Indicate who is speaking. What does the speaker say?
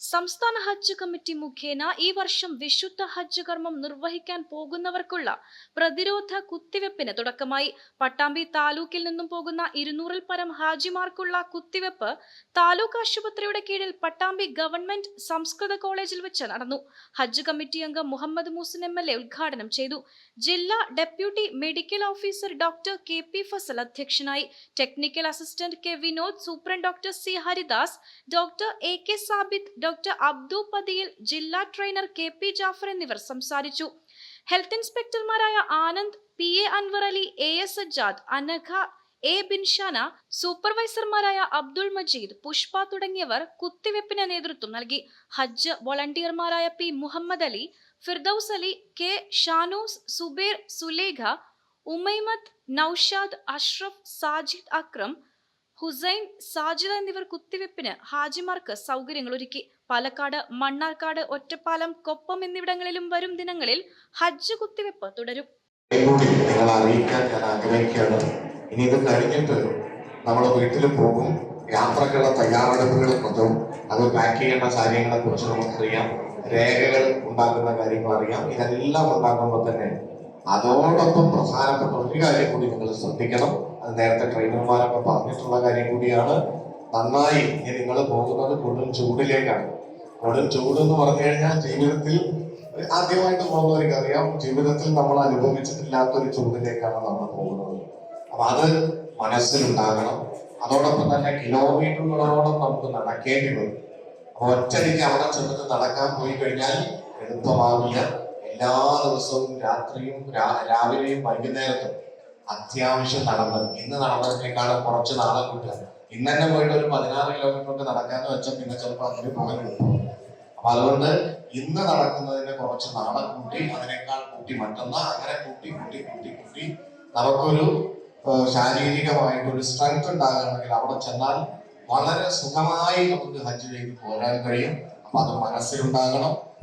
Speaker 1: സംസ്ഥാന ഹജ്ജ് കമ്മിറ്റി മുഖേന ഈ വർഷം വിശുദ്ധ ഹജ്ജ് കർമ്മം നിർവഹിക്കാൻ പോകുന്നവർക്കുള്ള പ്രതിരോധ കുത്തിവെപ്പിന് തുടക്കമായി. പട്ടാമ്പി താലൂക്കിൽ നിന്നും പോകുന്ന ഇരുന്നൂറിൽ പരം ഹാജിമാർക്കുള്ള കുത്തിവെപ്പ് താലൂക്ക് ആശുപത്രിയുടെ കീഴിൽ പട്ടാമ്പി ഗവൺമെന്റ് സംസ്കൃത കോളേജിൽ വെച്ച് നടന്നു. ഹജ്ജ് കമ്മിറ്റി അംഗം Muhammad Moosin M L A ഉദ്ഘാടനം ചെയ്തു. ജില്ലാ deputy medical officer doctor K P Fazal അധ്യക്ഷനായി. Technical assistant K Vinod superintendent doctor C Haridas doctor A K Sabith doctor Abdu Pathiyil ജില്ലാ ട്രെയിനർ കെ പി ജാഫർ എന്നിവർ സംസാരിച്ചു. Health ഇൻസ്പെക്ടർമാരായ Anand P A Anvar Ali A S Sajjad Anagha A Binshana സൂപ്പർവൈസർമാരായ Abdul Majeed Pushpa തുടങ്ങിയവർ കുത്തിവെപ്പിന് നേതൃത്വം നൽകി. ഹജ്ജ് വോളണ്ടിയർമാരായ P Muhammad Ali Firdous Ali K Shanu's Zubair Sulekha Umaimath Naushad Ashraf Sajid Akram Hussain Sajida എന്നിവർ കുത്തിവെപ്പിന് ഹാജിമാർക്ക് സൗകര്യങ്ങൾ ഒരുക്കി. പാലക്കാട് മണ്ണാർക്കാട് ഒറ്റപ്പാലം കൊപ്പം എന്നിവിടങ്ങളിലും വരും ദിനങ്ങളിൽ ഹജ്ജ് കുത്തിവെപ്പ് തുടരും.
Speaker 2: അറിയിക്കാൻ ഞാൻ ആഗ്രഹിക്കുകയാണ്. ഇനി ഇത് കഴിഞ്ഞിട്ട് നമ്മൾ വീട്ടിൽ പോകും. യാത്രക്കുള്ള തയ്യാറെടുപ്പുകൾ കൊണ്ടും അത് പാക്ക് ചെയ്യേണ്ട കാര്യങ്ങളെ കുറിച്ച് നമുക്കറിയാം. രേഖകൾ ഉണ്ടാക്കുന്ന കാര്യങ്ങൾ അറിയാം ഇതെല്ലാം ഉണ്ടാക്കുമ്പോൾ തന്നെ അതോടൊപ്പം പ്രധാനപ്പെട്ട ഒരു കാര്യം കൂടി നിങ്ങൾ ശ്രദ്ധിക്കണം. അത് നേരത്തെ ട്രെയിനർമാരൊക്കെ പറഞ്ഞിട്ടുള്ള കാര്യം കൂടിയാണ്. നന്നായി ഇനി നിങ്ങൾ പോകുന്നത് കൊടും ചൂടിലേക്കാണ്. കൊടും ചൂട് എന്ന് പറഞ്ഞു കഴിഞ്ഞാൽ ജീവിതത്തിൽ ആദ്യമായിട്ട് പോകുന്നവർക്ക് അറിയാം ജീവിതത്തിൽ നമ്മൾ അനുഭവിച്ചിട്ടില്ലാത്ത ഒരു ചൂടിലേക്കാണ് നമ്മൾ പോകുന്നത്. അപ്പൊ അത് മനസ്സിലുണ്ടാകണം. അതോടൊപ്പം തന്നെ കിലോമീറ്ററുകളോളം നമുക്ക് നടക്കേണ്ടി വരും. ഒറ്റയ്ക്ക് അവിടെ ചെന്നിട്ട് നടക്കാൻ പോയി കഴിഞ്ഞാൽ എളുപ്പമാവില്ല. എല്ലാ ദിവസവും രാത്രിയും രാവിലെയും വൈകുന്നേരത്തും അത്യാവശ്യം നടന്ന് ഇന്ന് നടന്നതിനേക്കാളും കുറച്ച് നാളെ കൂട്ടുക. ഇന്ന് തന്നെ പോയിട്ട് ഒരു പതിനാറ് കിലോമീറ്റർ നടക്കാന്ന് വെച്ചാൽ പിന്നെ ചിലപ്പോൾ അതിന് എളുപ്പമാണ് അപ്പൊ അതുകൊണ്ട് ഇന്ന് നടക്കുന്നതിന് കുറച്ച് നാളെ കൂട്ടി അതിനേക്കാൾ കൂട്ടി മറ്റൊന്ന് അങ്ങനെ കൂട്ടി കൂട്ടി കൂട്ടി കൂട്ടി നമുക്കൊരു ശാരീരികമായിട്ട് ഒരു സ്ട്രെങ്ത് ഉണ്ടാകണമെങ്കിൽ അവിടെ ചെന്നാൽ വളരെ സുഖമായി നമുക്ക് ഹജ്ജ് ചെയ്ത് പോരാൻ കഴിയും. അപ്പൊ അത് മനസ്സിലുണ്ടാകണം.